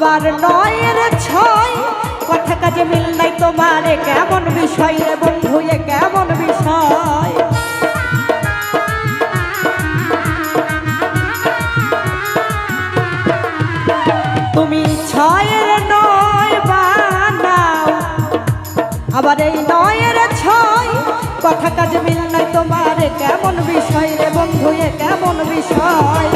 সবার নয়ের ছয়। কথা কাজে মিল নাই তোমার কেমন বিষয় রে বন্ধু, এ কেমন বিষয়? তুমি ছয়ের নয় বানাও, আবার এই নয়ের ছয়। কথা কাজে মিল নাই তোমার কেমন বিষয় রে বন্ধু, এ কেমন বিষয়?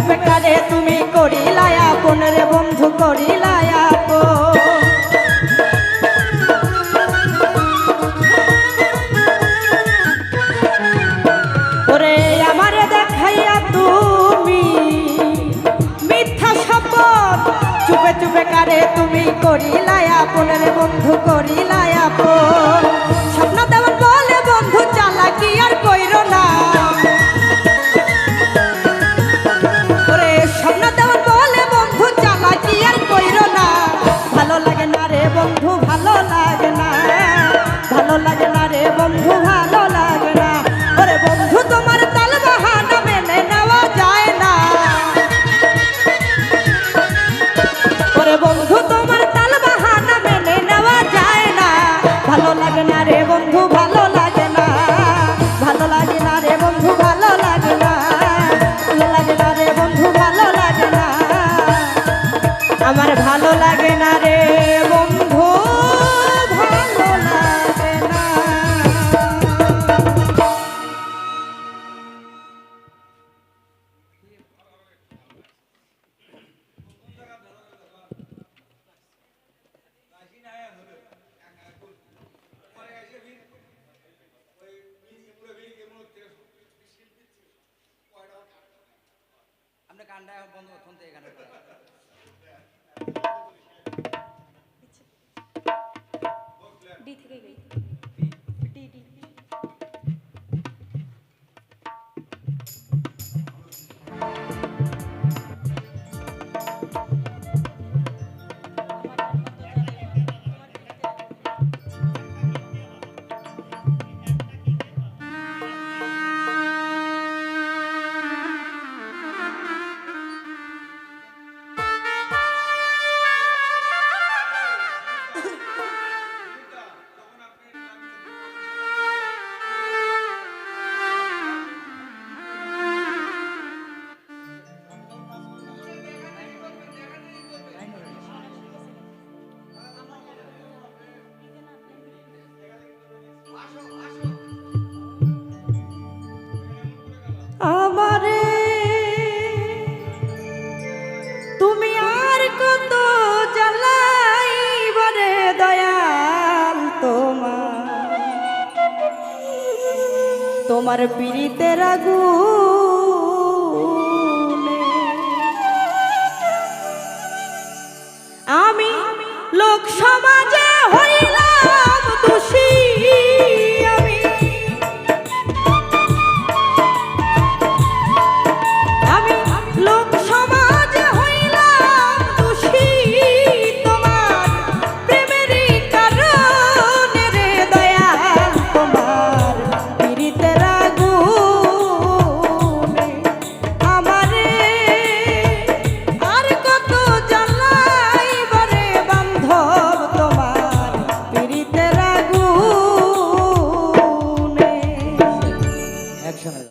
বেকারে তুমি করিলায় আপন রে বন্ধু করি লায়া ওরে আমারে দেখাইয়া তুমি মিথ্যা শপথ, চুপে চুপে কারে তুমি করিলা বন্ধ ফোন থেকে গানটা ডি থেকে তুমি আর কত তোমার। পীড়িতের আগুনে আমি লোক সমাজ